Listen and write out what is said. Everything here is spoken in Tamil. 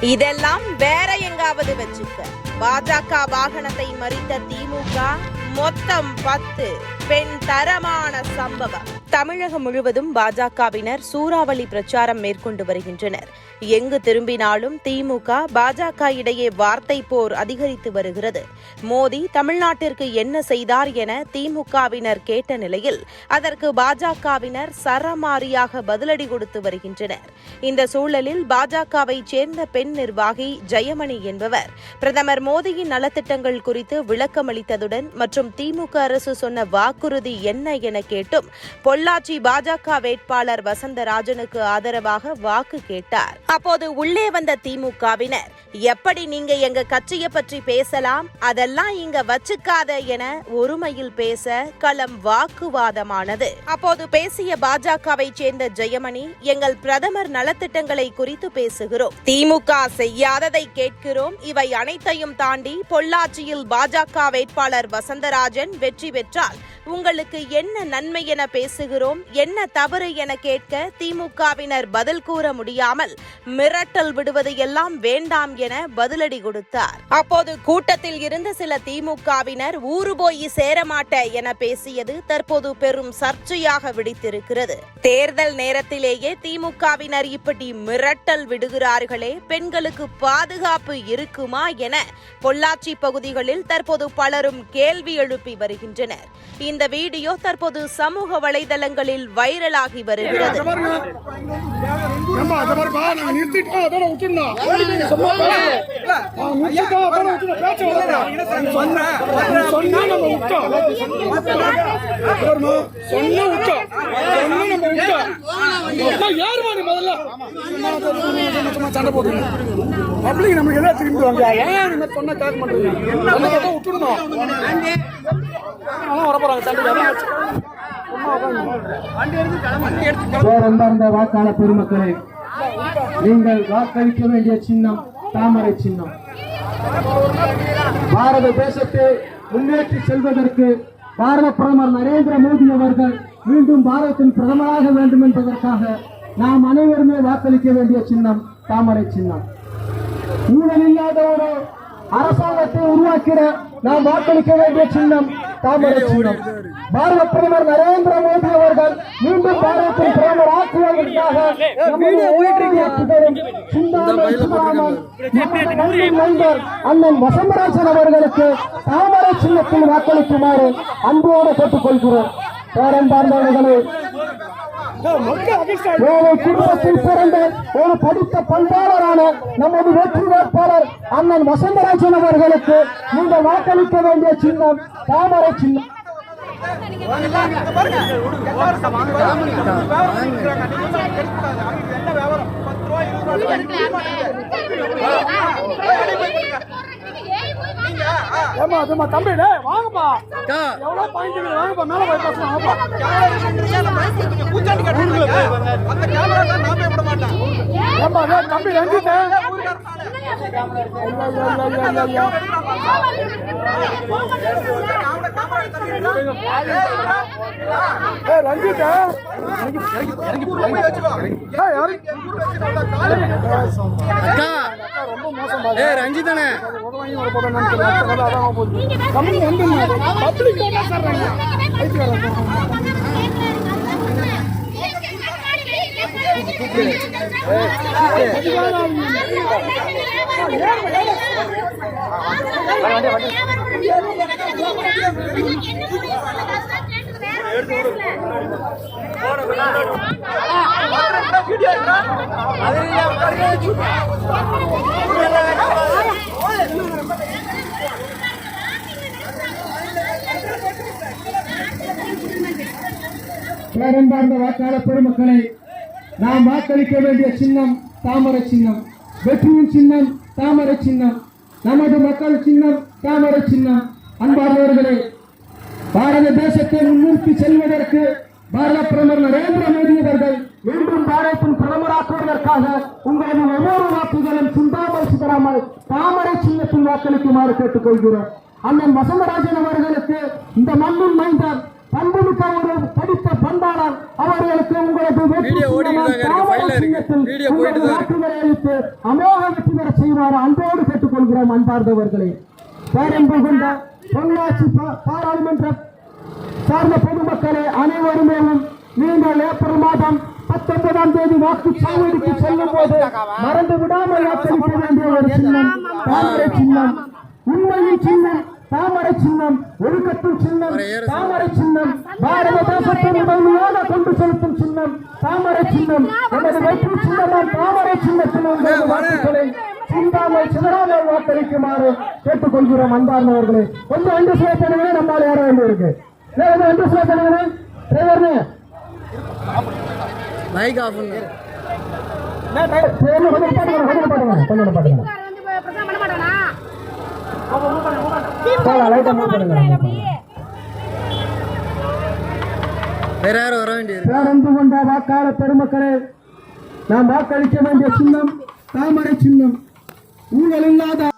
இதெல்லாம் வேற எங்காவது வச்சுக்க. பாஜக வாகனத்தை மறித்த திமுக மொத்தம் பத்து. பெண் தரமான சம்பவம். தமிழகம் முழுவதும் பாஜகவினர் சூறாவளி பிரச்சாரம் மேற்கொண்டு வருகின்றனர். எங்கு திரும்பினாலும் திமுக பாஜக இடையே வார்த்தை போர் அதிகரித்து வருகிறது. மோடி தமிழ்நாட்டிற்கு என்ன செய்தார் என திமுகவினர் கேட்ட நிலையில் அதற்கு பாஜகவினர் சரமாரியாக பதிலடி கொடுத்து வருகின்றனர். இந்த சூழலில் பாஜகவை சேர்ந்த பெண் நிர்வாகி ஜெயமணி என்பவர் பிரதமர் மோடியின் நலத்திட்டங்கள் குறித்து விளக்கமளித்ததுடன் மற்றும் திமுக அரசு சொன்ன வாக்கு வாக்குறுதி என்ன என கேட்டும். பொள்ளாச்சி பாஜக வேட்பாளர் வசந்தராஜனுக்கு ஆதரவாக வாக்கு கேட்டார். அப்போது உள்ளே வந்த திமுகவினர் எப்படி நீங்க எங்க கட்சியை பற்றி பேசலாம்? அதெல்லாம் இங்க வச்சுக்காத என ஒருமையில் பேச களம் வாக்குவாதமானது. அப்போது பேசிய பாஜகவை சேர்ந்த ஜெயமணி எங்கள் பிரதமர் நலத்திட்டங்களை குறித்து பேசுகிறோம். திமுக செய்யாததை கேட்கிறோம். இவை அனைத்தையும் தாண்டி பொள்ளாச்சியில் பாஜக வேட்பாளர் வசந்தராஜன் வெற்றி பெற்றால் உங்களுக்கு என்ன நன்மை என பேசுகிறோம்? என்ன தவறு என கேட்க திமுகவினர் பதில் கூற முடியாமல் மிரட்டல் விடுவது எல்லாம் வேண்டாம் என பதிலடி கொடுத்தார். அப்போது கூட்டத்தில் இருந்த சில திமுகவினர் ஊரு போய் சேரமாட்ட என பேசியது தற்போது பெரும் சர்ச்சையாக வெடித்திருக்கிறது. தேர்தல் நேரத்திலேயே திமுகவினர் இப்படி மிரட்டல் விடுகிறார்களே பெண்களுக்கு பாதுகாப்பு இருக்குமா என பொள்ளாச்சி பகுதிகளில் தற்போது பலரும் கேள்வி எழுப்பி வருகின்றனர். இந்த வீடியோ தற்போது சமூக வலைதளங்களில் வைரலாகி வருகிறது. சண்டை போட்டுங்க. பப்ளிக் நம்மளுக்கு எதாவது திரும்பிடுவாங்க. ஏன் இந்த மாதிரி சொன்னா கேட்க கேட்டா விட்டுடணும். பேரன்பார்ந்த வாக்காளர் பெருமக்களே நீங்கள் வாக்களிக்க வேண்டிய சின்னம் தாமரை சின்னம். பாரத தேசத்தை முன்னேற்றி செல்வதற்கு பாரத பிரதமர் நரேந்திர மோடி அவர்கள் மீண்டும் பாரதத்தின் பிரதமராக வேண்டும் என்பதற்காக நாம் அனைவருமே வாக்களிக்க வேண்டிய சின்னம் தாமரை சின்னம். ஊழல் இல்லாத ஒரு அரசாங்கத்தை உருவாக்கிட நாம் வாக்களிக்க வேண்டிய சின்னம் தாமரை சின்னம். பாரத பிரதமர் நரேந்திர மோடி அவர்கள் மீண்டும் பாரதத்தின் பிரதமர் ஆக்குவதற்காக நண்பர் அண்ணன் வசந்தராஜன் அவர்களுக்கு தாமரை சின்னத்தில் வாக்களிக்குமாறு அன்போடு கேட்டுக்கொள்கிறோம். பேரன்பார்ந்தவர்களே ஏழை குடும்பத்தில் பிறந்த ஒரு படித்த பண்பாளரான நமது வெற்றி வேட்பாளர் அண்ணன் வசந்தராஜன் அவர்களுக்கு நீங்கள் வாக்களிக்க வேண்டிய சின்னம். தாமரை சின்னம் ஏம்மா, அதும்மா, தம்பி, டேய், வாங்கப்பா. எவ்வளவு பாயிண்ட் வாங்கப்பா, மேல போய் பேசலாம், வாப்பா. ஏம்மா, டேய், தம்பி, ரஞ்சித். ஏய், ரஞ்சித். ஏய், யாரு? ரொம்ப மோசம் பாரு. ரஞ்சிதானே உதவாங்கி பேரன்பார்ந்த வாக்காளர் பெருமக்களை நாம் வாக்களிக்க வேண்டிய சின்னம் தாமரை சின்னம். வெற்றியின் சின்னம் தாமரை சின்னம். நமது மக்கள் சின்னம் தாமரை சின்னம். அன்பார்ந்தவர்களே பாரத தேசத்தை முன்னிறுத்தி செல்வதற்கு பாரத பிரதமர் நரேந்திர மோடி அவர்கள் மீண்டும் பாரதத்தின் பிரதமராக்குவதற்காக உங்களது ஒவ்வொரு வாக்குகளும் சிந்தாமல் சிதறாமல் தாமரை சின்னத்தில் வாக்களிக்குமாறு கேட்டுக்கொள்கிறோம். அண்ணன் வசந்தராஜன் அவர்களுக்கு இந்த மண்ணின் மைந்தர் பண்புமிக்க ஒரு படித்த பண்பாளர் அவர்களுக்கு இருக்கு. வாக்குகளை அளித்து அமோக வெற்றி பெற செய்வார். அன்போடு கேட்டுக்கொள்கிறோம் அன்பார்ந்தவர்களே. பேரன்பு கொண்ட பொள்ளாச்சி பாராளுமன்ற சார்ந்த பொதுமக்களே அனைவருமே நீங்கள் ஏப்ரல் மாதம் பத்தொன்பதாம் தேதி வாக்குச்சாவடிக்கு செல்லும் போது மறந்து விடாமல் வாக்களிக்க வேண்டிய ஒரு சின்னம் தாமரை சின்னம் உண்மையின் சின்னம் தாமரை சின்னம். ஒழுக்கத்தின் சின்னம் தாமரை சின்னம் பாரத தேசத்தை முதன்மையாக கொண்டு செலுத்தும் சின்னம் தாமரை சின்னம் எனது வெற்றி சின்னமாம் தாமரை சின்னத்தில் உங்களது வாக்குகளை சிந்தாமல் சிதறாமல் வாக்களிக்குமாறு கேட்டுக்கொள்கிறோம் அன்பார்ந்தவர்களே. கொஞ்சம் சில தடவை நம்மால் ஏற வேண்டியிருக்கு. ஏன் சில தடவை டிரைவர்னு. மைக் ஆஃப் பண்ணு கொஞ்சம் பாட்டுங்க கொஞ்சம் பாட்டுங்க பேரன்பு கொண்ட வாக்காளர் பெருமக்களே? நாம் வாக்களிக்க வேண்டிய சின்னம் தாமரை சின்னம். ஊழல் இல்லாத